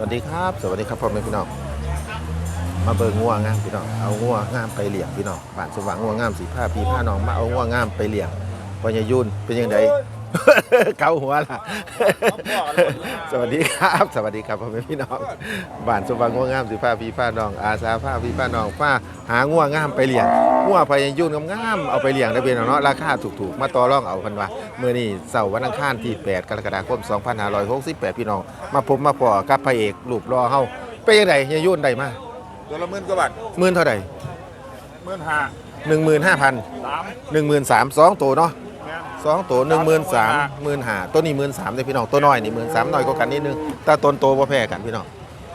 วัสดีครับ สวัสดีครับพ่อแม่พี่น้องมาเบิ่งงัวงามพี่น้องเอางัวงามไปเลี้ยงพี่น้องบ้านสว่างงัวงามสีผ้าพี่ผ้าน้องมาเอางัวงามไปเลี้ยง ปัญญายุนเป็นยังไง เกาหัวล่ะ สวัสดีครับ สวัสดีครับพ่อแม่พี่น้องบ้านสว่างงัวงามสีผ้าพี่ผ้าน้อง อาสาผ้าพี่ผ้าน้องผ้าหางัวงามไปเลี้ยงงัวพญายุนงามๆเอาไปเลี้ยงได้เป็นเนาะราคาถูกๆ มาต่อรองเอากันว่าเมื่อนี้เสาร์วันอังคารที่ 8 กรกฎาคม 2568 พี่น้อง มาพบมาพอกับพระเอกรูปรอเฮาเป็นยังไงยายุ่นได้มาตัวละหมื่นกว่าบาทหมื่นเท่าไหร่หมื่นห้าหนึ่งหมื่นห้าพันสามหนึ่งหมื่นสามสองตัวเนาะเนี่ย สองตัวหนึ่งหมื่นสามหมื่นหาตัวนี้หมื่นสามเลยพี่น้องตัวน้อยนี่หมื่นสามน้อยกว่ากันนิดนึงแต่ต้นโตบ่แพ้กันพี่น้อง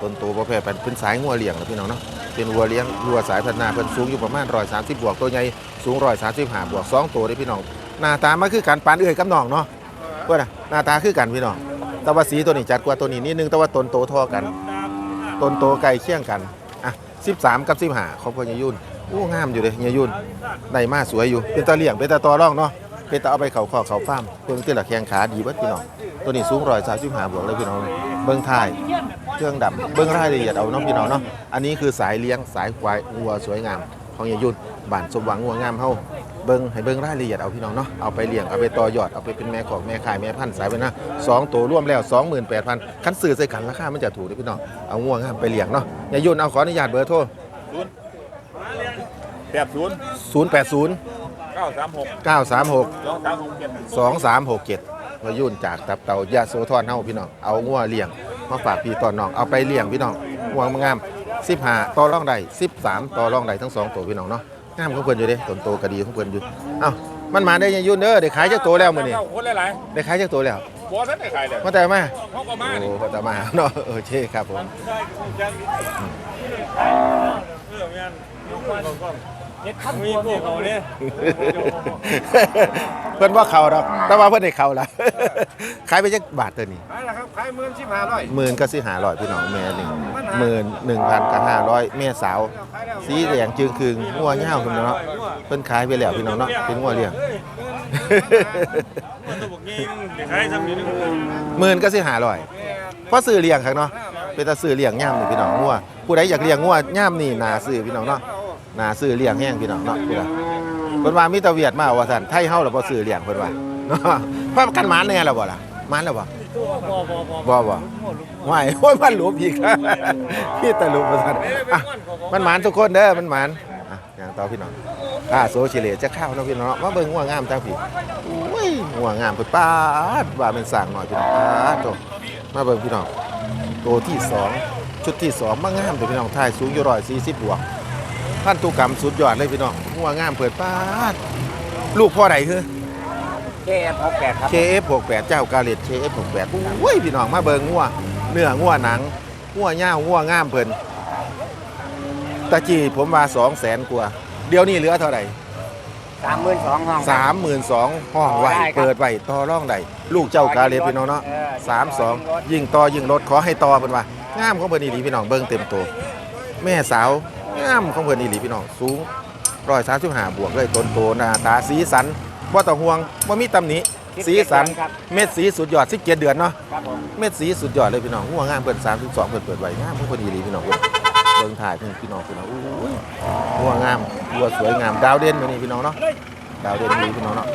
ต้นโตบ่แพ้กันเป็นสายงัวเลี้ยงนะพี่น้องเนาะเป็นวัวเลี้ยงวัวสายพัฒนาเพิ่นสูงอยู่ประมาณร้อยสามสิบบวกตัวใหญ่สูงร้อยสามสิบห้าบวกสองตัวเลยพี่น้องหน้าตามันคือการปานเอื้อยกับน้องเนาะเพื่อนะหน้าตาคือกันพี่น้องแต่ว่าสีตัวนี้จัดกว่าตัวนี้นิดนึงแต่ว่าต้นโตท่อกันต้นโตไก่เคี่ยงกันอะ13กับ15ของพ่อยายยุ่นโอ้งามอยู่เลยยายยุ่นได้มาสวยอยู่เป็นตาเลี่ยงเป็นตาตอร่องเนาะ เป็นตาเอาไปเขาขอเขาฟาร์มเบิ่งที่ละแข้งขาดีเบิดพี่น้องตัวนี้สูงร้อยสามสิบห้าบวกเลยพี่น้องเบิ่งท้ายเครื่องดำเบิ่งรายละเอียดเอาเนาะพี่น้องเนาะอันนี้คือสายเลี้ยงสายควายวัวสวยงาม ของยายยุ่นบ้านสมหวังวัวงามเฮาเบิ่งให้เบิ่งรายละเอียดเอาพี่น้องเนาะเอาไปเลี้ยงเอาไปต่อยอดเอาไปเป็นแม่ของแม่ขายแม่พันธุ์สายไปนะสองตัวร่วมแล้ว 28,000คันซื้อใส่กันราคามันจะถูกเด้อพี่น้องเอางัวงามไปเลี้ยงเนาะยายยุ่นเอาขออนุญาตเบอร์โทรแปดศูนย์080เก้าสามหก936 สองสามหกเจ็ด236 7มายุ่นจากตับเต่ายาโซทอนเฮาพี่น้องเอางัวเลี้ยงมาฝากพี่ตอนน้องเอาไปเลี้ยงพี่น้องงัวงาม15ต่อรองได้13ต่อรองได้ทั้งสองตัวพี่น้องเนาะงามของเพิ่นอยู่เด้ต้นโตก็ดีของเพิ่นอยู่เอ้ามันมาได้ยังยุ่นเด้อได้ขายจักตัวแล้วมื้อนี้เก้าคนหลายได้ขายจักตัวแล้วๆบัวท่านได้ขายเลยมาแต่มาเขาก็มาโอ้นี่ก็แต่มาเนาะโอเคครับผม เออแม่นยกมาก่อน เฮ็ดขั้นมีพวกเขาเนี่ยเพิ่นว่าเขาดอกแต่ว่าเพิ่นได้เขาละขายไปจักบาทตัวนี้ขายแล้วครับขายหมื่นสิบห้าร้อยหมื่นก็สิหาร้อยพี่น้องแม่หนึ่งหมื่นหนึ่งพันกับห้าร้อยแม่สาว สีแดงจึงคืงงัวเง่าคุณเนาะเพิ่นขายไปแล้วพี่น้องเนาะเป็นงัวเลี้ยงมันต้องบอกงี้ขายซ้ำนี่นึงหมื่นก็สิหาร้อยเพราะซื้อเลี้ยงครับเนาะเป็นตาซื้อเลี้ยงย่ามนี่พี่น้องงัวผู้ใดอยากเลี้ยงงัวย่ามนี่นาซื้อพี่น้องเนาะ นาซื้อเลี้ยงแห้งพี่น้องเนาะผู้ใดเพิ่นว่ามีแตะเวียดมาว่าซั่นไทยเฮาล่ะบ่ซื้อเลี้ยงเพิ่นว่าเนาะเพราะกันหมานแน่แล้วบ่ล่ะหมานแล้วบ่บ่บ่ไม่โอ้ยมันหลุมอีกแล้วพี่ตะลุมมาสันอะมันหมานทุกคนเด้อมันหมานอะอย่างต่อพี่น้องอ่าโซเชียลจะเข้าเนาะพี่น้องเนาะมาเบิ่งงัวงามจังพี่อุ้ยงัวงามเพิ่นปาดว่าเป็นสร้างหน่อยพี่น้องปาดโตมาเบิ่งพี่น้องตัวที่สองชุดที่สองมางามตัวพี่น้องถ่ายสูงอยู่140บวก พันธุกรรมสุดยอดเลยพี่น้องงัวงามเปิดปาดลูกพ่อใดคือเจฟหกแปดครับ KF68 เจ้ากาเลต KF68 โอ้ยพี่น้องมาเบิงงัวเนื้องัวหนังงัวย่าวงัวงามเพิ่นตะกี้ผมว่า2 0 0แสนกว่า เดี๋ยวนี้เหลือเท่าไหร่สามหมื่นสองห้อง 32,000ห้องไว้ได้ครับ เปิดไว้ต่อร่องได้ลูกเจ้ากาเลตพี่น้องเนาะเออ32ยิ่งต่อยิ่งลดขอให้ต่อเพิ่นว่างามของเพิ่นอีหลีพี่น้องเบิ่งเต็มตัว แม่สาว งามของเพิ่นอีหลีพี่น้องสูง135บวกเลยต้นโตหน้าตาสีสันบ่ต้องห่วงบ่มีตำหนิสีสันครับ เม็ดสีสุดยอด17เดือนเนาะครับผมเม็ดสีสุดยอดเลยพี่น้องหัวงามเปิด32เปิดเปิดไว้งามเพิ่นพอดีเลยพี่น้องเว้ยเบิ่งถ่ายเพิ่นพี่น้องพี่น้องอุ้ยหัวงามหัวสวยงามดาวเด่นมื้อนี้พี่น้องเนาะดาวเด่นมีพี่น้องเนาะ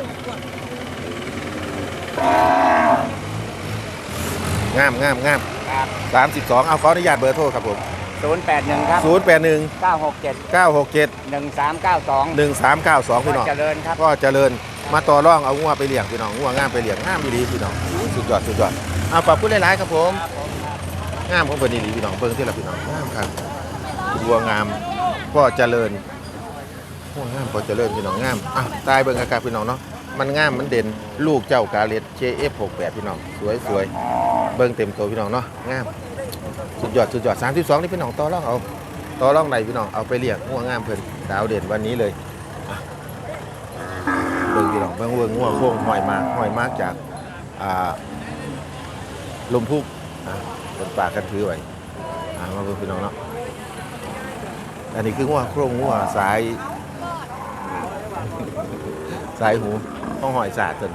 งามงามงามครับ32เอาขออนุญาตเบอร์โทรครับผม ศูนย์แปดหนึ่งครับ 081เก้าหกเจ็ด967หนึ่งสามเก้าสอง1392 พี่น้องเจริญครับ ก็เจริญ มาต่อร่องเอางัวไปเลี้ยงพี่น้องงัวงามไปเลี้ยงงามดีๆพี่น้อง สุดยอดสุดยอดเอาขอบคุณหลายๆครับผมงามของเพิ่นนี่พี่น้องเพิ่งที่ละพี่น้องงามครับวัวงามพ่อเจริญวัวงามพ่อเจริญพี่น้องงามอะตายเบิ่งอากาศพี่น้องเนาะมันงามมันเด่นลูกเจ้ากาเลต JF68 พี่น้อง สวยสวยเบิ่งเต็มตัวพี่น้องเนาะงาม สุดยอดสุดยอด 32 นี่พี่น้องต่อรองเอาต่อรองไหนพี่น้องเอาไปเลี้ยงงัวงงามเพิ่นดาวเด่นวันนี้เลยเบิ่งพี่น้องเบิ่งเบิ่งงัวโค้งห้อยมาห้อยมากจากอ่าลมพุกอะเป็นปากกันถือไว้มาเบิ่งพี่น้องเนาะอันนี้คืองัวโครงงัวสายสายหูห้องหอยสาดจน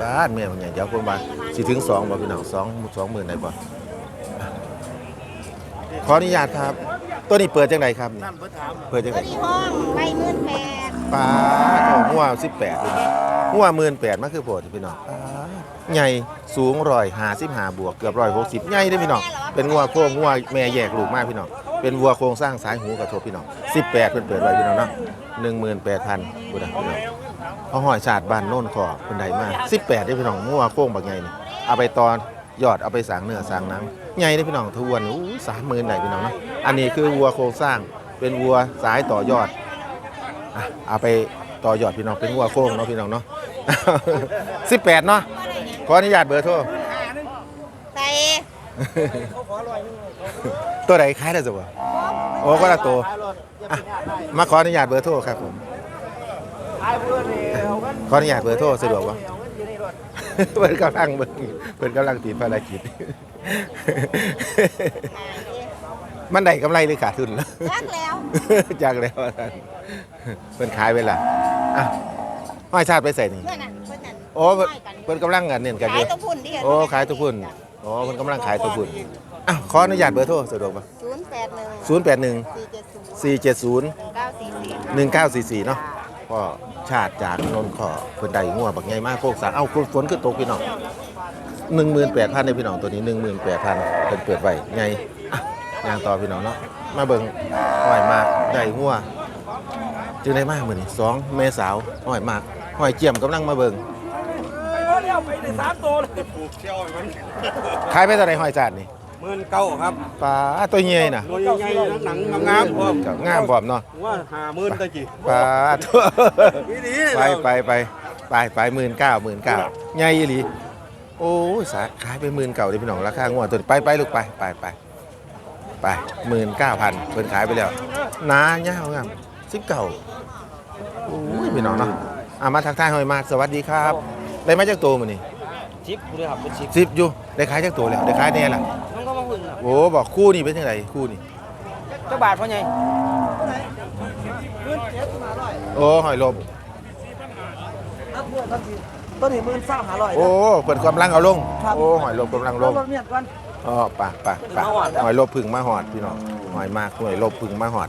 บ้านแม่มันใหญ่เจ้าคนบ้านสิถึงสองบ่พี่น้องสองสองหมื่นได้บ่อะข ออนุญาตครับ ตัวนี้เปิดจังไดครับนั่นเพิ่นถามเปิดจังไดตัวนี้ห้องใบมื่นแปดปลาโอ้หัว18พี่น้องหัว18มันคือโพดพี่น้องปลาใหญ่สูง155บวกเกือบ160ใหญ่เด้อพี่น้องเป็นงัวโค้งงัวแม่แยกลูกมากพี่น้องเป็นวัวโครงสร้างสายหูกระทบพี่น้อง18เพิ่นเปิดไว้พี่น้องเนาะ18,000บุญนะพี่น้องเอาหอยชาดบ้านโน่นขอคนใดมา18ได้พี่น้องงัวโค้งบักใหญ่นี่เอาไปตอน ยอดเอาไปสางเนื้อสางหนังใหญ่ได้พี่น้องทวนอู้สามหมื่นได้พี่น้องเนาะอันนี้คือวัวโครงสร้างเป็นวัวสายต่อยอดอะเอาไปต่อยอดพี่น้องเป็นวัวโค้งเนาะพี่น้องเนาะ18เนาะขออนุญาตเบอร์โทรใส่ตัวไหนขายได้สิบ่โอ้ก็ละตัวอะมาขออนุญาตเบอร์โทรครับผมขออนุญาตเบอร์โทรสะดวกปะ เปิดกำลังเบิ่งเปิดกำลังติดภารกิจ มันได้กำไรหรือขาดทุนรักแล้ว จากแล้วอาจารย์เพิ่นขายไปละอะห้อยชาติไปใส่นี่เพื่อนน่ะเพื่อนนั่นโอ้เพิ่นกำลังกันเน้นกันอขายยู่ตัวพุ่นที่เห็นโอ้ขายตัวพุ่นโอ้เพิ่นกำลังขายตัวพุ่นอะขออนุญาตเบอร์โทรสะดวกปะศูนย์แปดหนึ่งศูนย์แปดหนึ่งสี่เจ็ดศูนย์สี่เจ็ดศูนย์เก้าสี่สี่หนึ่งเก้าสี่สี่เนาะก็ ชาติจากนนท์ขอเพิ่นได้งัวบักใหญ่มากโคกสางเอ้าฝนคือตกพี่น้องหนึ่งหมื่นแปดพันในพี่น้องตัวนี้หนึ่งหมื่นแปดพันเป็นเปิดไว้ไงอะยางต่อพี่น้องเนาะมาเบิ่งห้อยมากได้งัวจึงได้มากเหมือนสองเมสาวห้อยมากห้อยเจียมกำลังมาเบิ่งเลี้ยวไปได้สามตัวเลยปลูกเชี่ยวให้มันขายไปเท่าไหรห้อยจานนี่ หมื่นเก้าครับปลาตัวใหญ่น่ะตัวใหญ่ๆหนังงามๆพร้อมงามพร้อมเนาะว่าหาหมื่นตะกี้ปลาตัวนี่ดีไปไปไปไปไปหมื่นเก้าหมื่นเก้าใหญ่อีหลีโอ้ยสาขายไปหมื่นเก่าเลยพี่น้องราคางวดตัวนี้ไปไปลูกไปไปไปไปหมื่นเก้าพันเพิ่นขายไปแล้วหนาเงาวงามสิบเก่าโอ้ยพี่น้องเนาะอามาทักทายหอยมากสวัสดีครับ ได้มาจากตัวมื้อนี้ชิปเลยครับเป็นชิปสิบอยู่ได้ขายจากตัวแล้วได้ขายแน่ล่ะ น้องก็มาหุ่นโอ้บอกคู่นี่เป็นยังไงคู่นี่เจ้าบาทพ่อใหญ่โอ้หอยลมต้นนี้มื่นสามหาร้อยโอ้เปิดกำลังเอาลงครับโอ้หอยลมกำลังลงรถเมียก่อน อ๋อปะปะปะหอยลบพึ่งมาหอดพี่น้องหอยมากหอยลบพึ่งมาหอด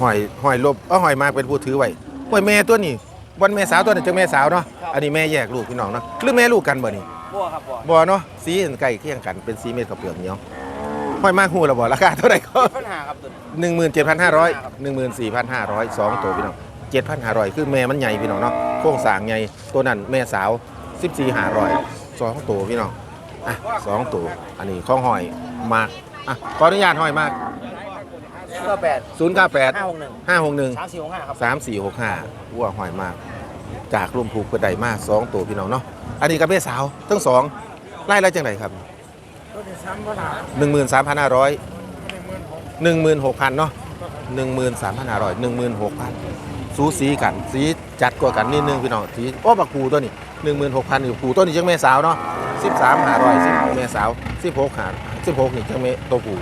หอยหอยลบเออหอยมากเป็นผู้ถือไว้หอยแม่ตัวนี้วันแม่สาวตัวนี้จังแม่สาวเนาะอันนี้แม่แยกลูกพี่น้องเนาะหรือแม่ลูกกันบ่นี่ บัวครับบัวบ่เนาะสีเห็นใกล้เคียงกันเป็นสีเม็ดกับเปลือกเหนียวหอยมากหูแล้วบ่ราคาเท่าไหร่ก็ปัญหาครับตัวหนึ่งหมื่นเจ็ดพันห้าร้อยหนึ่งหมื่นสี่พันห้าร้อยสองตัวพี่น้องเจ็ดพันห้าร้อยคือแม่มันใหญ่พี่น้องเนาะโครงสร้างใหญ่ตัวนั้นแม่สาวสิบสี่ห้าร้อยสองตัวพี่น้องอะสองตัวอันนี้ข้องหอยมากอะขออนุญาตหอยมากก็แปดศูนย์เก้าแปดห้าหกหนึ่งห้าหกหนึ่งสามสี่หกห้าครับสามสี่หกห้าวัวหอยมาก จากรวมผูกกระไดมากสองตัวพี่น้องเนาะอันนี้กับแม่สาวทั้งสองไล่ไล่จังไหนครับหนึ่งหมื่นสามพันห้าร้อยหนึ่งหมื่นหกพันเนาะหนึ่งหมื่นสามพันห้าร้อยหนึ่งหมื่นหกพันสูสีกันสีจัดกว่ากันนิดนึงพี่น้องสีโอ้บักผูตัวนี้หนึ่งหมื่นหกพันอยู่ผูตัวนี้จังแม่สาวเนาะสิบสามห้าร้อยสิบแม่สาวสิบหกหาสิบหกนี่จังแม่ตัวผู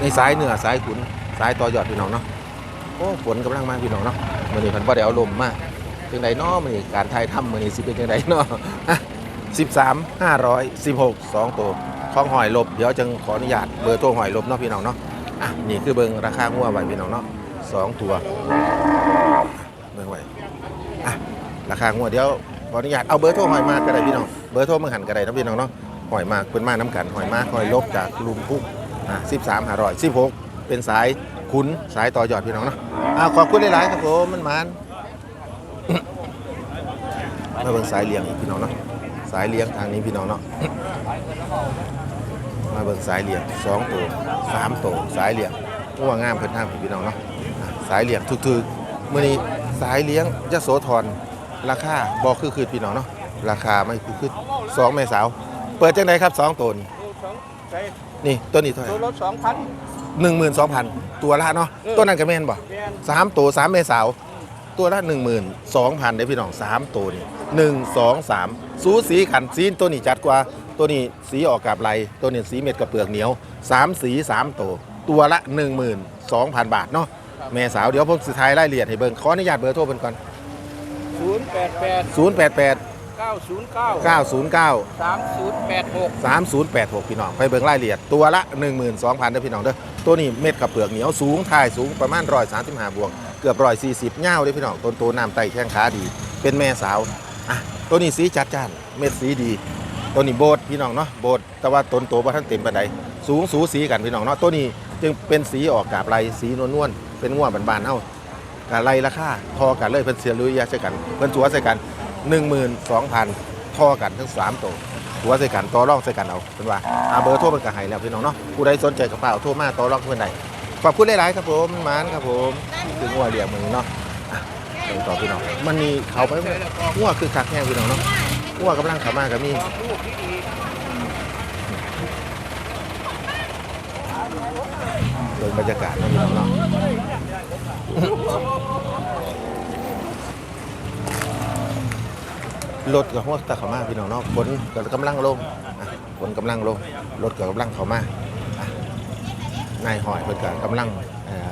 ในสายเหนือสายขุนสายต่อยอดพี่น้องเนาะโอ้ฝนกำลังมาพี่น้องเนาะมันนี่พันบ่ได้เอาลมมาก จังไดเนาะมันนี่การไทยทำมันนี่สิเป็นจังไดเนาะอะสิบสามห้าร้อยสิบหกสองตัวของหอยลบเดี๋ยวจึงขออนุญาตเบอร์โทรหอยลบเนาะพี่น้องเนาะอะนี่คือเบิงราคางัวไว้พี่น้องเนาะสองตัวเบิงไว้อะราคางัวเดี๋ยวขออนุญาตเอาเบอร์โทรหอยมากก็ได้พี่น้องเบอร์โทรมือหันก็ได้นะพี่น้องเนาะหอยมากเป็นมากน้ำกันหอยมากหอยลบจากลุมพุกอะสิบสามห้าร้อยสิบหกเป็นสายขุนสายต่อยอดพี่น้องเนาะอะขอบคุณหลายๆครับผมมันมัน มาเบิ่งสายเลี้ยงอีกพี่น้องเนาะสายเลี้ยงทางนี้พี่น้องเนาะมาเบิ่งสายเหลี่ยมสองตัวสามตัวสายเหลี่ยมงัวงามเพิ่นทางพี่น้องเนาะอะสายเหลี่ยมถึกๆมื้อนี้สายเลี้ยงยโสธรราคาบ่คือคือพี่น้องเนาะราคาไม่คือคือสองแม่สาว เปิดจังไดครับสองตัวนี่ใส่นี่ตัวนี้เท่าไหตัวร่รถสองพันหนึ่งหมื่นสองพันตัวละเนาะเออตัวนั้นก็แม่นบ่แม่นสามตัวสามแม่สาว ตัวละหนึ่งหมื่นสองพันได้พี่น้องสามตัวนี่หนึ่งสองสามสูสีขันสีตัวนี้จัดกว่า ตัวนี้สีออกกับไหลตัวนี้สีเม็ดกับเปลือกเหนียวสามสีสามตัว ตัวละหนึ่งหมื่นสองพันบาทเนาะแม่สาวเดี๋ยวผมสุดท้ายไล่เรียดให้เบิ่งขออนุญาตเบอร์โทรเพิ่นก่อนศูนย์แปดแปดศูนย์แปดแปดเเก้าศูนย์เก้าเก้าศูนย์เก้าสามศูนย์แปดหก3086 พี่น้องไปเบิ่งรายละเอียดตัวละ 12,000เด้อพี่น้องเด้อตัวนี้เม็ดกับเปลือกเหนียวสูงถ่ายสูงประมาณ135บวก เกือบ140เง่าวเด้อพี่น้องต้นโตน้ำไตแข้งขาดี เป็นแม่สาวอะตัวนี้สีจัดจ้านเม็ดสีดีตัวนี้โบดพี่น้องเนาะโบดแต่ว่าต้นโตบ่ทันเต็มปานใดสูงสูสีกันพี่น้องเนาะตัวนี้จึงเป็นสีออกกาบลายสีนวลๆเป็นง่วบานๆเฮากะไล่ราคาทอกันเลยเพิ่นเสียลุยยาใส่กันเพิ่นจัวใส่กัน12,000ทอกันทั้งสามตัวหัวใส่กันต่อรองใส่กันเอาเป็นว่าอาเบอร์โทรเป็นกระหายแล้วพี่น้องเนาะผู้ใดสนใจกระเป๋าโทรมาต่อรองเพื่อนใด ขอบคุณหลายๆครับผมหมานครับผมคืองัวเลี้ยงมือเนาะอะไปต่อพี่น้องมันมีเขาไปงัวคือคักแห้งพี่น้องเนาะงัวกำลังเขามากับมีเดินบรรยากาศเนาะพี่น้องเนาะรถกับหัวตะเขามาพี่น้องเนาะฝนก็กำลังลงอะฝนกำลังลงรถก็กำลังเขามาอะ นายหอยเพิ่นก็กำลังเอ่อ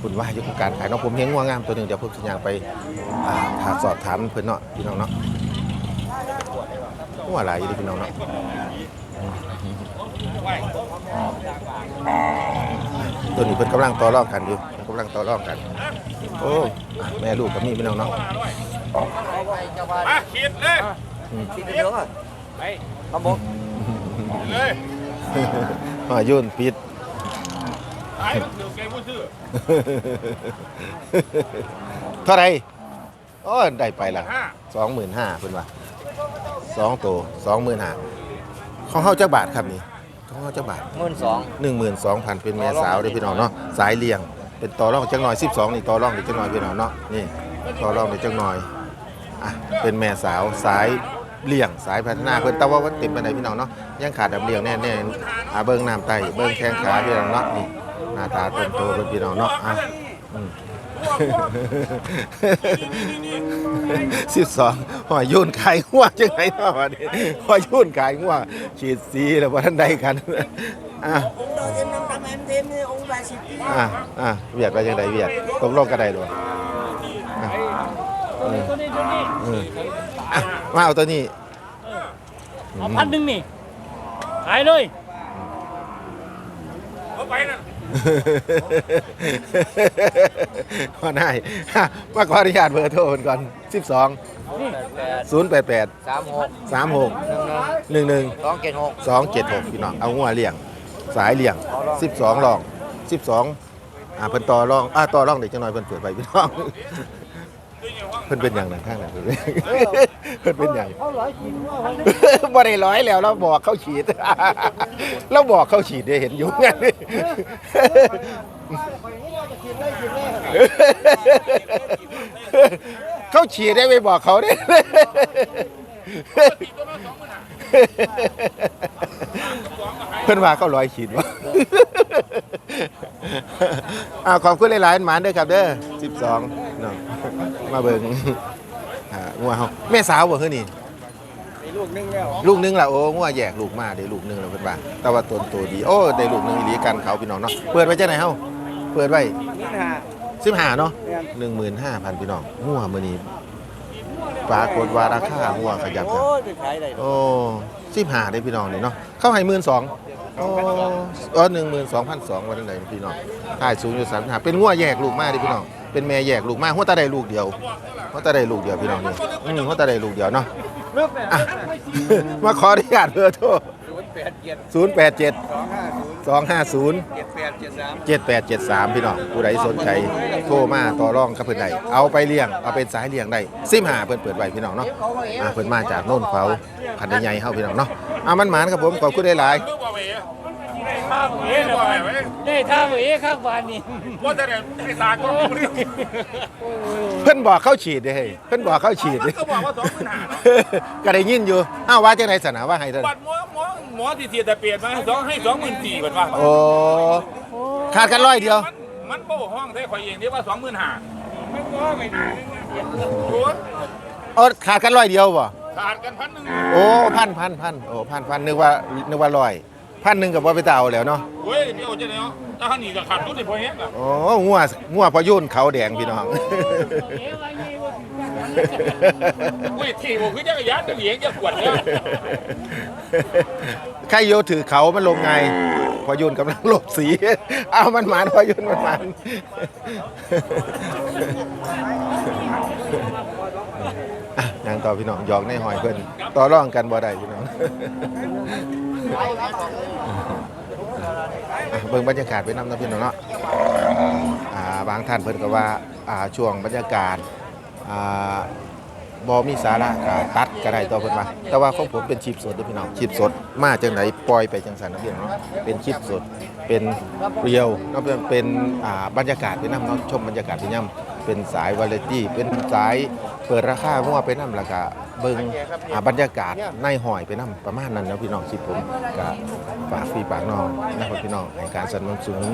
คุณว่าอยู่กับการขายเนาะผมเห็นงัวงามตัวหนึ่งเดี๋ยวผมสัญญางไปอ่าถามสอบถามเพิ่นเนาะพี่น้องเนาะงัวหลายอยู่เดิพี่น้องเนาะตัวนี้เพิ่นกำลังต่อรองกันอยู่เพิ่นกำลังต่อรองกัน โอ้อะแม่ลูกกับมีพี่น้องเนาะมาขีดเลยที่เดียวอะไปครับผมเลยหอยยุ่นปิด ขายมันถือแกผู้ซื้อเท่าไหรโอ้ยได้ไปละห้าสองหมื่นห้าเพิ่นว่าสองตัวสองหมื่นห้าของเฮาจักบาทครับนี่ของเฮาจักบาทหมื่นสองหนึ่งหมื่นสองพันเป็นแม่สาวเด้อพี่น้องเนาะสายเลี้ยง เป็นต่อรองจักหน่อยสิบสองนี่ต่อรองเดี๋ยวจักหน่อยพี่น้องเนาะนี่ต่อรองเดี๋ยวจักหน่อยอะเป็นแม่สาวสายเลี้ยงสายพัฒนาเพิ่นแต่ว่าวันเต็มไปไหนใดพี่น้องเนาะยังขาดดับเลี้ยงแน่ๆอ่าเบิ่งน้ำไตเบิ่งแข้งขาพี่น้องเนาะนี่ หน้าตาเต็มโตเป็นพี่น้องเนาะอะอืมสิบสองหอยยุ่นขายหัวจังไงเนาะวันนี้หอยยุ่นขายหัวฉีดสีแล้วว่าท่านใดกันอะองค์ดาวเอ็มน้ำดำเอ็มเต็มนี่องค์ดาวสิบปีอะอะเวียดไปจังไดเวียดตกลงกันได้ด้วยอะอืมอะมาเอาตัวนี้ เอาพันหนึ่งนี่ ขายเลย เอาไปนั่น ว่าได้มาขออนุญาตเบอร์โทรเพิ่นก่อน 12 088 สามหก36หนึ่งหนึ่ง11 สองเจ็ดหก276 พี่น้อง เอาหัวเลี้ยง สายเลี้ยง 12รอง 12 อ่าเพิ่นต่อรอง อ่าต่อรองเด็กจังหน่อยเพิ่นเปิดไปพี่น้อง เพิ่นเป็นอย่างนั้นข้างนั้นเพิ่นเพิ่นเป็นอย่างเขาร้อยขีดว่าวันบ่ได้ร้อยแล้วเราบอกเขาฉีดเราบอกเขาฉีดได้เห็นอยู่งั้นเขาฉีดได้ไปบอกเขาได้เพื่อนว่าเขาร้อยฉีดวะอ่าขอบคุณหลายๆหมานด้อครับเด้อ12น้อง มาเบิ่งอ่างัวเฮาแม่สาวบ่คือนี่ลูกนึงแล้วลูกหนึงล่ะโอ้งัวแยกลูกมาได้ลูกหนึงแล้วเพิ่นว่าแต่ว่าตัวโตดี โอ้ได้ลูกหนึงอีหลีกันเขาพี่น้องเนาะเปิดไว้จังไหนเฮาเปิดไว้นี่นะฮะ15เนาะ15,000พี่น้องงัวมื้อนี้ปรากฏว่าราคางัวขยับโอ้นะยไปขายได้โอ้15ได้พี่น้องนี่เนาะเขาให้12,000โอ้เออ12,200วันนั้นได้พี่น้องค่ายสูงอยู่35เป็นงัวแยกลูกมาเด้พี่น้อง เป็นแม่แยกลูกมาหัวตาได้ลูกเดียวหัวตาได้ลูกเดียวพี่น้องนี่อืมหัวตาได้ลูกเดียวเนาะอะ มาขออนุญาตเบอร์โทรศูนย์แปดเจ็ด087สองห้าศูนย์250เจ็ดแปดเจ็ดสาม7873 พี่น้องผู้ใดสนใจโทรมาต่อรองกับเพิ่นได้เอาไปเลี้ยงเอาเป็นสายเลี้ยงได้ซิมหาเพิ่นเปิดไว้พี่น้องเนาะอ่าเพิ่นมาจากโน่นเขาขันใหญ่ๆเฮาพี่น้องเนาะอ่ามันหมานครับผมขอบคุณหลายเมื่อบ่เวข้าเอ๋เมื่อบ่เวได้ท่าเอ๋ข้างบ้านนี่ว่าจะได้ไอ้ตาก็รู้เรื่องๆเพิ่นบอกเข้าฉีดเด้เฮ้ยเพิ่นบอกเข้าฉีดเด้ก็บอกว่าสองหมื่นห้าก็ได้ยินอยู่อ้าวว่าจังได๋สนะว่าให้เท่าบัตรหมอหมอหมอที่เทียแต่เปลี่ยนมาสองให้สองหมื่นสี่เหมือนว่าโอ้ขาดกันร้อยเดียว มันโบ้ห้องได้ข่อยเองเรียกว่าสองหมื่นห้าไม่ก็ไม่ได้เออขาดกันร้อยเดียวบ่ขาดกันพันหนึ่งโอ้พันพันพันโอ้พันพันนึกว่านึกว่าร้อย พันหนึ่งกับว่าไปเต่าแล้วเนาะเว้ยเดี๋ยวจะเนี่ยถ้าหันนี่ก็ขาดทุนในพอเฮ็ดอะโอ้งัวงัวพอยุ่นเขาแดงพี่น้องเอ๋วันนี้อุ้ยที่ผมคือจักรยานตัวเหยียงจะกวดเนี่ยใครโยถือเขามันลงไง พอยุนกำลังหลบสี เอามันหมานพอยุนมันหมาน อะนางต่อพี่น้องหยอกในหอยเพิ่นต่อร่องกันบ่ได้พี่น้องอะ เบิ่งบรรยากาศไปนำนะพี่น้องเนาะอ่าบางท่านเพิ่นก็ว่าอ่าช่วงบรรยากาศอ่าบ่มีสาระก็ตัดก็ได้ต่อเพิ่นว่าแต่ว่าของผมเป็นคลิปสดเด้อพี่น้องคลิปสดมาจังไหนปล่อยไปจังซั่นนะพี่น้องเนาะเป็นคลิปสดเป็นเรียวเนาะเป็นเป็นอ่าบรรยากาศไปนำเนาะชมบรรยากาศไปนํ เป็นสายวาไรตี้เป็นสายเปิดราคามั่วไปนํแล้วก็เบิงอ่าบรรยากาศในหอยไปนํประมาณนั้นนะพี่น้องคลิปผมก็ฝากพี่ฝากน้องนะครับพี่น้องให้การสนับสนุน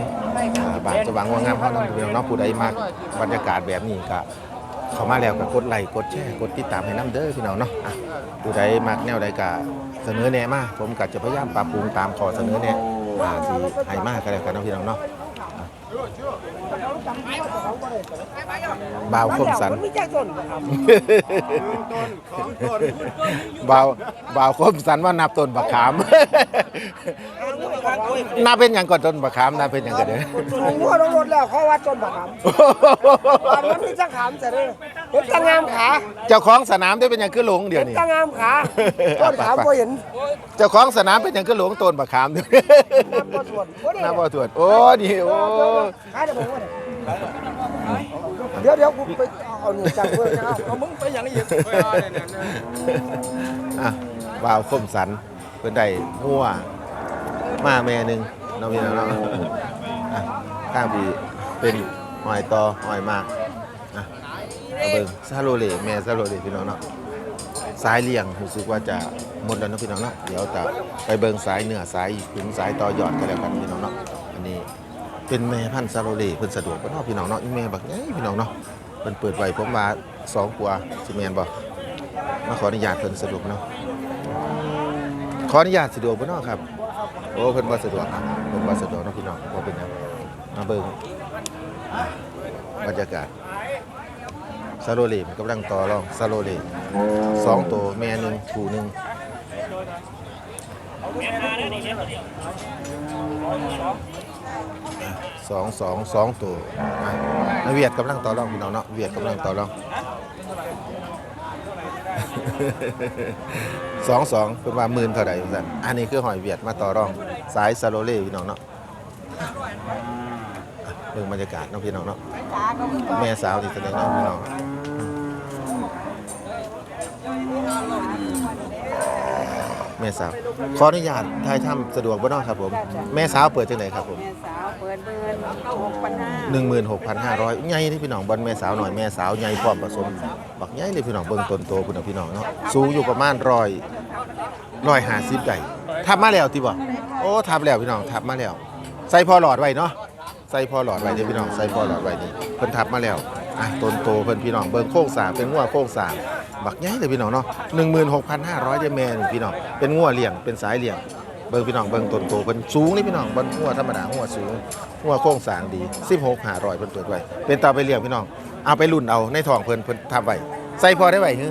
อ่าบานสว่างว่างามเฮาะนำพี่น้องเนาะผู้ใดมักบรรยากาศแบบนี้ก็เข้ามาแล้วก็กดไลค์กดแชร์กดติดตามให้น้ำเด้อพี่น้องเนาะอะผู้ใดมักแนวใดก็เสนอแนะมาผมก็จะพยายามปรับปรุงตามข้อเสนอแนะอ่าที่ให้มากก็แล้วกันเนาะพี่น้องเนาะ บ่าวคมสัน มันไม่แจ้งต้นครับบ่าวบ่าวคมสันว่านับต้นบักขาม นับเป็นอย่างก่อนต้นบักขามนับเป็นอย่างก่อนเด้อผมว่าต้องรถแล้วเขาว่าต้นบักขามตอนนั้นมีจักขามเสร็จเลยเห็นตางามขาเจ้าของสนามได้เป็นอย่างคือหลงเดี๋ยวเห็นนี้ตางามขาต้นขามก็เห็น เจ้าของสนามเป็นอย่างคือหลงต้นบักขามเดี๋ยวนี้น้ำก็ส่วนโอ้นี่น้าบ่ตรวจโอ้นี่โอ้ขายได้บ่วะเดี๋ยวเดี๋ยวกูไปเอาหนึ่งจังเพื่อนเอาเอามึงไปอย่างนี้อะวาวคมสันเพิ่นได้งัวมาแม่หนึงน้องพี่น้องข้างพี่เป็นหอยตอหอยมากอะเบิ่งซาโลเล่แม่ซาโลเล่พี่น้องเนาะสายเลี้ยงรู้สึกว่าจะหมดแล้วนะพี่น้องเนาะเดี๋ยวจะไปเบิ่งสายเหนือสายขุนสายต่อยอดกันแล้วกันพี่น้องเนาะอันนี้ เป็นแม่พันธุ์ซาโลเล่เพิ่นสะดวกบ่เนาพี่น้องเนาะอีแม่บักใหญ่พี่น้องเนาะเพิ่นเปิดไว้ผมว่าสองกว่าสิแม่นบ่มาขออนุญาตเพิ่นสะดวกเนาะขออนุญาตสะดวกบ่เนาะครับโอ้เพิ่นบ่สะดวกครับเพิ่นบ่สะดวกเนาะพี่น้องบ่เป็นหยังมาเบิ่งบรรยากาศซาโลเลมันกำลังต่อรองซาโลเลสองตัวแม่หนึ่งผู้หนึ่ง สองสองสองตัวอะเวียดกำลังต่อรองพี่น้องเนาะเวียดกำลังต่อรองสองสองเป็นว่าหมื่นเท่าใดเหมือนกันอันนี้คือหอยเวียดมาต่อรองสายซาโลเล่พี่น้องเนาะเรื่องบรรยากาศเนาะพี่น้องเนาะแม่สาวที่แสดงเนาะพี่น้อง แม่สาว ขออนุญาตทายถ้ำสะดวกบ่เนาะครับผม แม่สาวเปิดจังไหนครับผม แม่สาวเปิดเบิร์นหกพันห้าหนึ่งหมื่นหกพันห้าร้อยใหญ่ที่พี่น้องบอลแม่สาวหน่อยแม่สาวใหญ่พร้อมผสม บักใหญ่เลยพี่น้องเบิ่งต้นโตคุณพี่น้องเนาะ สูงอยู่ประมาณร้อยร้อยห้าสิบได้ทับมาแล้วที่บ่โอ้ทับแล้วพี่น้องทับมาแล้ว ใส่พอหลอดไว้เนาะ ใส่พอหลอดไว้เด้อพี่น้อง ใส่พอหลอดไว้นี่เพิ่นทับมาแล้ว อะต้นโตเพิ่นพี่น้องเบิ่งโค้งสร้างเป็นงัวโค้งสร้าง บักใหญ่เลยพี่น้องเนาะหนึ่งหมื่นหกพันห้าร้อยเด้อแม่นี่พี่น้องเป็นงัวเลี้ยงเป็นสายเลี้ยงเบิ่งพี่น้องเบิ่งต้นโตเพิ่นสูงนี่พี่น้องบนงัวธรรมดางัวสูงหัวโค้งสร้างดี16หารอยเพิ่นเปิดไว้เป็นตาไปเลี้ยงพี่น้องเอาไปรุ่นเอาในท้องเพิ่นเพิ่นทำไว้ใส่พอได้ไว้ฮึ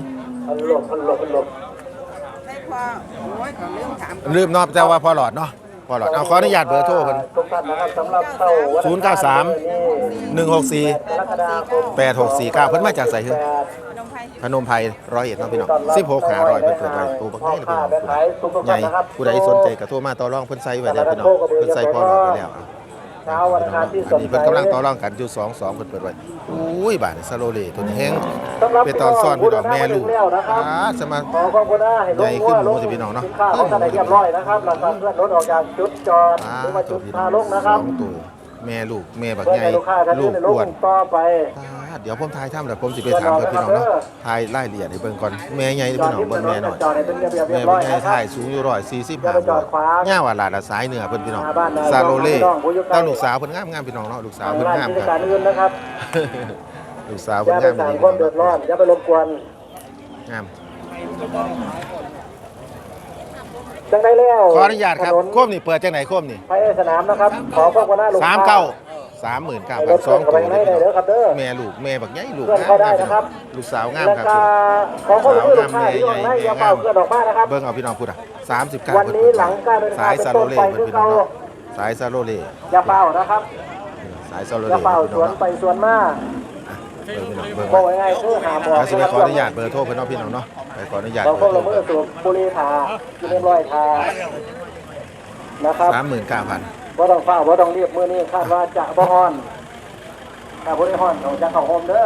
ไม่พอโอ้ยเขาเรื่องถามลืมเนาะแต่ว่าพอหลอดเนาะ พอหลอดเอาขออนุญาตเบอร์โทรเพิ่น ทุกท่านนะครับสำหรับเข้าวัด093 164 8649เพิ่นมาจากไสฮึพนมไพรพนมไพรร้อยเอ็ดเนาะพี่น้อง16หารอยเพิ่นเปิดไว้ตัวบักใหญ่เลยพี่น้องใหญ่ผู้ใดสนใจก็โทรมาต่อรองเพิ่นใส่ไว้แล้วพี่น้องเพิ่นใส่พอหลอดไว้แล้ว เช้าวันอังคารที่อันนี้เพิ่นกำลังต่อรองกันอยู่2 2เพิ่นเปิดไว้อุ้ยบาดนี่ซาโลเลตัวนี้แฮงเป็นตอนซ่อนพี่น้องแม่ลูกอ่าสมา ขอขอบคุณนะให้ลงว่าลงสินค้าเขาจะได้เรียบร้อยนะครับหลังจากเพื่อนรถออกจากจุดจอดอ่าหรือว่าตัจุวดพี่พาน้องลงนะครับสองตัวแม่ลูกแม่บักเพื่อใหญ่ให้ลูกค้าท่านลูนี้กลอ้วนงต่อไป อ่า เดี๋ยวผมทายถ้ำเดี๋ยวผมสิไปถามเพื่อนพี่น้องเนาะทายไล่เลียดให้เบิ่งก่อนแม่ใหญ่เด้อพี่น้องเบิ่งแม่หน่อยจอดให้เป็นระเบียบเรีแม่ยบร้บัอกยใหญ่นะครัทาบยสูงอยู่ร้อยสี่สิบอย่าห้าไปจอดขวางย่าว่าหลานละสายเหนือเพิ่นพี่น้องหน้าบ้านนายซาโลเล่พี่น้องผู้อยู่ใกล้ตั้งลูกสาวเพิ่นงามงามพี่น้องเนาะลูกสาวเพิ่นร้านงามกิคจรับการอื่นนะครับลูกสาวอเพิ่นย่าไปงามสร้างดีความเดือดร้อนอย่าไปรบกวนงามจังได้แล้วขออนุญาตครับโคมนี่เปิดจังไหนโคมนี่ไปสนามนะครับขอความกรุณาลูกสามเก้าโค สามหมื่นเก้าพันสองตัวเลยพี่น้องแม่ลูกแม่บักใหญ่ลูกงามงามพี่น้องลูกสาวงามครับพี่ของคนรู้ลูกค้าที่อยู่ในอย่าเป่าเกินออกมานะครับเบิ่งเอาพี่น้องพูดอะสามสิบเก้าวันนี้หลังการเดินทางสายซาโลเล่เป็นต้นไปเพิ่นพี่น้องคือเนาะเก่สายซาโลเล่อย่าเป่านะครับสายซาโลอย่าเล่เป่าพี่สน้อวงนเนาะไปสวนมาเบิ่งพี่น้องเบิ่งบอกไว้ง่ายๆคือหาหมอแล้วสิไปขออนุญาตเบอร์โทรเพิ่นเนาะพี่น้องเนาะไปขออนุญาตบางเบคอนร์โทรละมือสูบบุหรี่ทากินเรียบร้อยทานะครับสามหมื่นเก้าพัน ว่าต้องเฝ้าว่าต้องรีบมือนี้คาดว่าจะบ่ฮ้อนถ้าบ่ได้ฮ้อนของจะเข้าโฮมเด้อ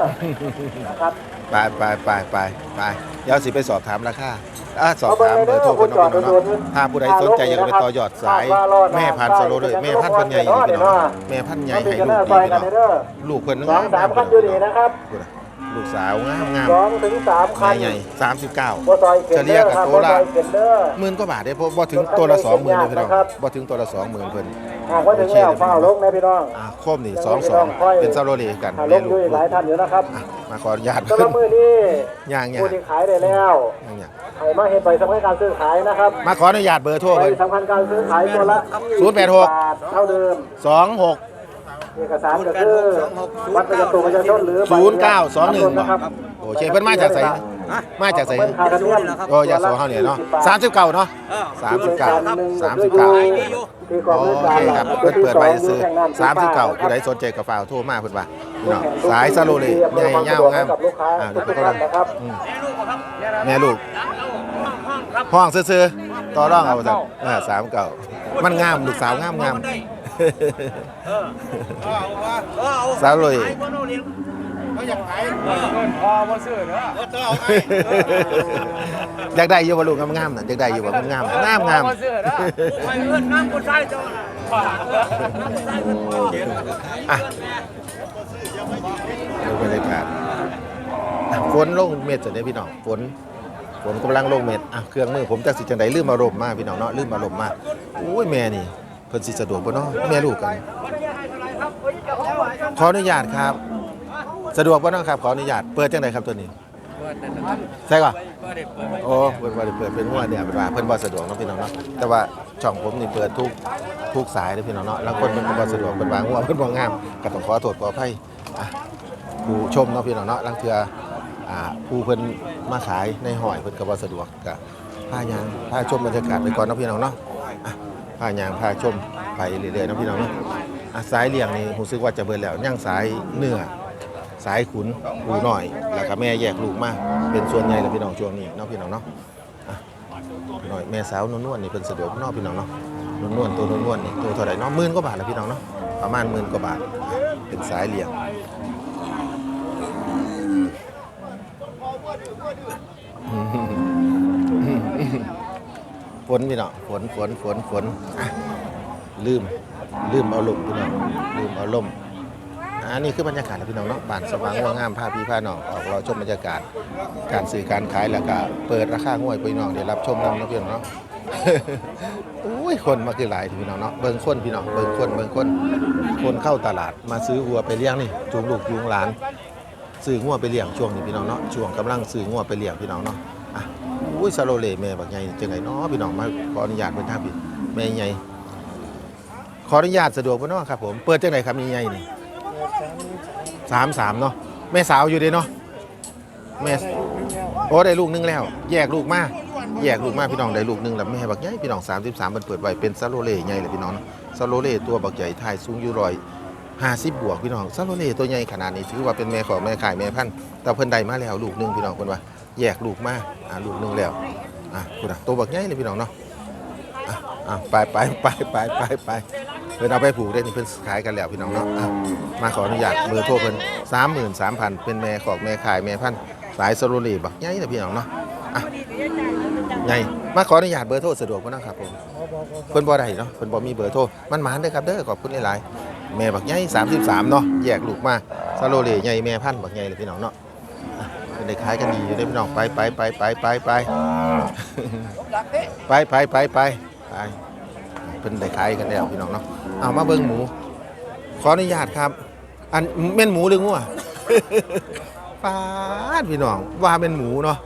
นะครับไปไปไปไปไปเดี๋ยวสิไปสอบถามราคาอะสอบถามเบอร์โทรเพิ่นเนาะพี่น้องเนาะถ้าผู้ใดสนใจอยากไปต่อยอดสาย แม่พันธุ์ซาโลเล่แม่พันธุ์เพิ่นใหญ่อยู่พี่น้องแม่พันธุ์ใหญ่มันเป็นให้กันลูเด้อกซดีอยพี่กัน้นองเด้อลูกเพิ่นสองสามคันอยู่นี่นะครับลูกสาวงามงามสองถึงสามคัแม่นใหญ่สามสิบเก้าบ่ซอยเข็เฉนลี่เด้ยอกับครับตัวบ่ละซอยเข็นเด้อหมื่นกว่าบาทได้เพราะบ่ถึงตัวละสองหมื่นเลยพี่น้องนะครับบ่ถึงตัวละสองหมื่นเพิ่น หากว่าถึงแล้วเฝ้าลงนะพี่น้อง อะโคมนี่สองสองเป็นซาโลเล่กันถ้าลแม่งลูอกยู่อีกหลายท่านอยู่นะครับอะมาขออนุญาตสำหรับมื้อนี้ย่างย่างผู้ที่ขายได้แล้วย่างย่างให้มาเห็นใบสำคัญการซื้อขายนะครับมาขออนุญาตเบอร์โทรใบเพิ่น สำคัญการซื้อขายตัวละศูนย์แปดหกบาทเท่าเดิม สองหก เอกสารก็คือวัดประจำตัวประชาชนหรือใบศูนย์เก้าสองหนึ่งนะครับโอเคเพิ่นมาจากไส ฮะมาจากไสียมโอ้ยาโสเฮาเนี่ยเนาะ39เนาะเออสามสิบเก้าสามสิบเก้า ขายดีอยู่คืโอเคครับเปิดเปิดไปซื้อสามสิบเก่าผู้ใดสนใจกับฝ่าวโทั่วมากเพื่นว่าเนาะสายซาโลเลยใหญ่ยาวงามอ่าเดี๋ก็ลังอืมแม่ลูกบ่ครับแม่ลูกห้องซื้อๆต่อร่องเอาจ้ะอ่าสามเก่ามันงามลูกสาวงามงาม เออเอาเอาเอาสาวรวยโน่น ลยพอมาซื้อเด้ออยากได้อยู่บ่ลูกงามๆน่ะอยากได้อยู่บ่มันงามงามงามมาซื้อเด้อไปเอิ้นน้ำกูใส่จ้ะอะดูบรรยากาศอะฝนลงเม็ดสุดเลยพี่น้องฝนฝนกำลังลงเม็ดอะเครื่องมือผมจักสิจังไดลืมอารมณ์มาพี่น้องเนาะลืมอารมณ์มาอุ้ยแม่นี่เพิ่นสิสะดวกบ่เนาะแม่ลูกกันขออนุญาตครับ สะดวกบ่เนาะครับขออนุญาตเปิดจังไดครับตัวนี้ใช่ก่อนโอ้เพิ่นบ่ได้เปิดเป็นหัวเนี่ยเป็นว่าเพิ่นบ่สะดวกเนาะพี่น้องเนาะแต่ว่าช่องผมนี่เปิดทุกทุกสายเลยพี่น้องเนาะแล้วคนเพิ่นก็บ่สะดวกเพิ่นว่าหัวเพิ่นบ่งามก็ต้องขอโทษขออภัยอะผู้ชมเนาะพี่น้องเนาะลังเทื่ออ่าผู้เพิ่นมาขายในห้อยเพิ่นก็บ่สะดวกก็พายางพาชมบรรยากาศไปก่อนเนาะพี่น้องเนาะอะพายางพาชมไปเรื่อยๆเนาะพี่น้องเนาะอะสายเลี้ยงนี่รู้สึกว่าจะเบิดแล้วยังสายเนื้อ สายขุนปูหน่อย แล้วก็แม่แยกลูกมาเป็นส่วนใหญ่แล้วพี่น้องช่วงนี้เนาะพี่น้องเนาะอะหน่อยแม่สาวนวลๆนี่เป็นสะดวกนาะพี่น้องเนาะนวลๆตัวนวลๆนี่ตัวเท่าไหร่เนาะหมื่นกว่าบาทแล้วพี่น้องเนาะประมาณหมื่นกว่าบาทเป็นสายเลี้ยงฝนพี่น้องฝนฝนฝนฝนลืมลืมเอาลมพี่น้องลืมเอาลม อันนี้คือบรรยากาศนะพี่น้องเนาะบ้านสว่างง่วงามพาพี่พาน้องออกเราชมบรรยากาศ การซื้อการขายแล้วก็เปิดราคางวยพี่น้องเดี๋ยวรับชมนำเนาะพี่น้องเนาะอุ้ยคนมาคือหลายทีพี่น้องเนาะเบิ่งคนพี่น้องเบิ่งคนเบิ่งคนคนเข้าตลาดมาซื้อวัวไปเลี้ยงนี่จูงลูกจูงหลานซื้องัวไปเลี้ยงช่วงนี้พี่น้องเนาะช่วงกำลังซื้องัวไปเลี้ยงพี่น้องเนาะอะอุ้ยซาโลเลแม่บักใหญ่จังไงเนาะพี่น้องมาขออนุญาตเป็นท่าพี่แม่ใหญ่ขออนุญาตสะดวกบ่เนาะครับผมเปิดจังไหนครับมีใหญ่นี่ สามสามเนาะแม่สาวอยู่เด้เนาะแม่โอ้ได้ลูกนึงแล้ว แยกลูกมาแยกลูกมาพี่น้องได้ลูกนึงแล้วแม่บักใหญ่พี่น้อง33มันเปิดไว้เป็นซาโลเล่ใหญ่เลยพี่น้องซาโลเล่ตัวบักใหญ่ทายสูงอยู่ร้อยห้าสิบบวกพี่น้องซาโลเล่ตัวใหญ่ขนาดนี้ถือว่าเป็นแม่ของแม่ขายแม่พันธุ์แต่เพิ่นได้มาแล้วลูกนึงพี่น้องเพิ่นว่าแยกลูกมาอ่าลูกนึงแล้วอะคุณอะตัวบักใหญ่เลยพี่น้องเนาะอะอะไปไปไปไปไปไป เพิ่นเอาไปผูกได้นี่เพื่อนขายกันแล้วพี่น้องเนาะะมาขออนุญาตเบอร์โทรเพื่อนสามหมื่นสามพันเป็นแม่ขอแม่ขายแม่พันสายสรุรีบ่ใหญ่นะพี่น้องเนาะอะใหญ่มาขออนุญาตเบอร์โทรสะดวกบ่นะครับผมเพื่อนบ่ได้เนาะเพื่อนบ่มีเบอร์โทรมันหมานเด้อครับเด้อขอบคุณหลายแม่บักใหญ่ามเนาะแยกลูกมาสรุรีใหญ่แม่พันบักใหญ่เลยพี่น้องเนาะเพิ่นได้ขายกันดีอยู่ได้พี่น้องไปไปไปไปไปไป ไปไปไปไป เพิ่นได้ขายกันแล้วพี่น้องเนาะเอามาเบิ่งหมู ขออนุญาตครับ อันแม่นหมูหรืองัวปาดพี่น้องว่าเป็นหมูเนาะ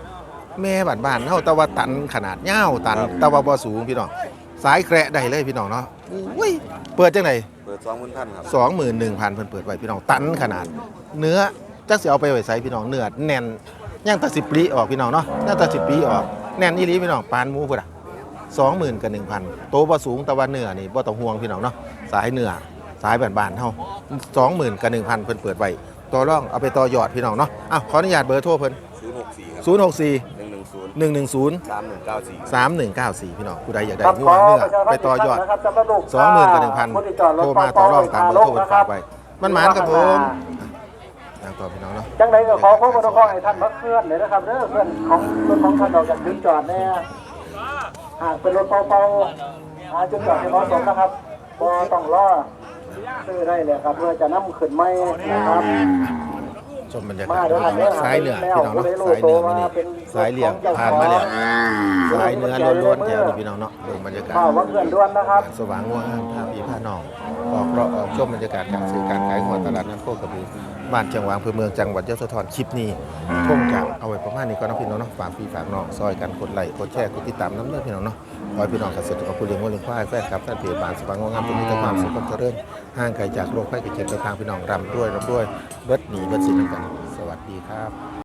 แม่บ้านบ้านๆเฮาแตะว่าตันขนาดยาวตันแตะว่าบ่สูงพี่น้องสายแกระได้เลยพี่น้องเนาะอุ้ยเปิดจังไหนเปิดสองหมื่นพันครับสองหมื่นหนึ่งพันเพิ่นเปิดไว้พี่น้องตันขนาด เนื้อจักสิเอาไปไว้ใส่พี่น้องเนื้อแน่นย่างตาสิบปลีออกพี่น้องเนาะย่างตาสิบปลีออกแน่นอีหลีพี่น้องปานหมูพุ่นอะ สองหมื่นกับหนึ่งพันโตบ่สูงแต่ว่าเนื้อนี่บ่ต้องห่วงพี่น้องเนาะสายเนื้อสายบ้านๆเฮาสองหมื่นกับหนึ่งพันเพิ่นเปิดไว้ต่อรองเอาไปต่อยอดพี่น้องเนาะอ้าวขออนุญาตเบอร์โทรเพิ่นศูนย์หกสี่ครับศูนย์หกสี่หนึ่งหนึ่งศูนย์หนึ่งหนึ่งศูนย์สามหนึ่งเก้าสี่สามหนึ่งเก้าสี่พี่น้องผู้ใดอยากได้หัวเนื้อไปต่อยอดสองหมื่นกับหนึ่งพันโทรมาต่อรองตามเบอร์โทรเพิ่นฝากไว้มันหมานครับผมอะต่อพี่น้องเนาะ จังไดก็ขอพระพุทธข้อให้ท่านพักเคลื่อนเลยนะครับเด้อเพื่อนของรถของท่านออกจากจุดจอดแน่ หากเป็นรถเบาๆหาจุดจอดให้เหมาะสมนะครับก็ต้องรอซื้อได้เลยครับเพื่อจะนำขึ้นไม่นะครับชมบรรยากาศสายเหนือพี่น้องเนาะสายเหนือมานี่สายเหลี่ยงผ่านมาแล้วสายเนื้อล้วนๆแถวนี้พี่น้องเนาะเบิ่งบรรยากาศข้าวว่าเพื่อนด้วนนะครับสว่างว่างท่าพี่ผ้าน้องออกเราะออกชมบรรยากาศการซื้อการขายหัวตลาดน้ำโคกระบือ บ้านเชียงวางอำเภอเมืองจังหวัดยะโสธรคลิปนี้ท่งกลางเอาไว้ประมาณนี้ก็น้องพี่น้องเนาะฝากพี่ฝากน้องซอยกันกดไลค์กดแชร์กดติดตามน้ำเลือดพี่น้องเนาะขอให้พี่น้องเกษตรกรผู้เลี้ยงวัวเลี้ยงควายแฟนครับท่านเพจบ้านสว่างงามตรงนี้แต่ความสุขความเจริญห่างไกลจากโรคภัยไข้เจ็บไปทางพี่น้องรำด้วยรำด้วยเบิดหนีเบิดสินกัน สวัสดีครับ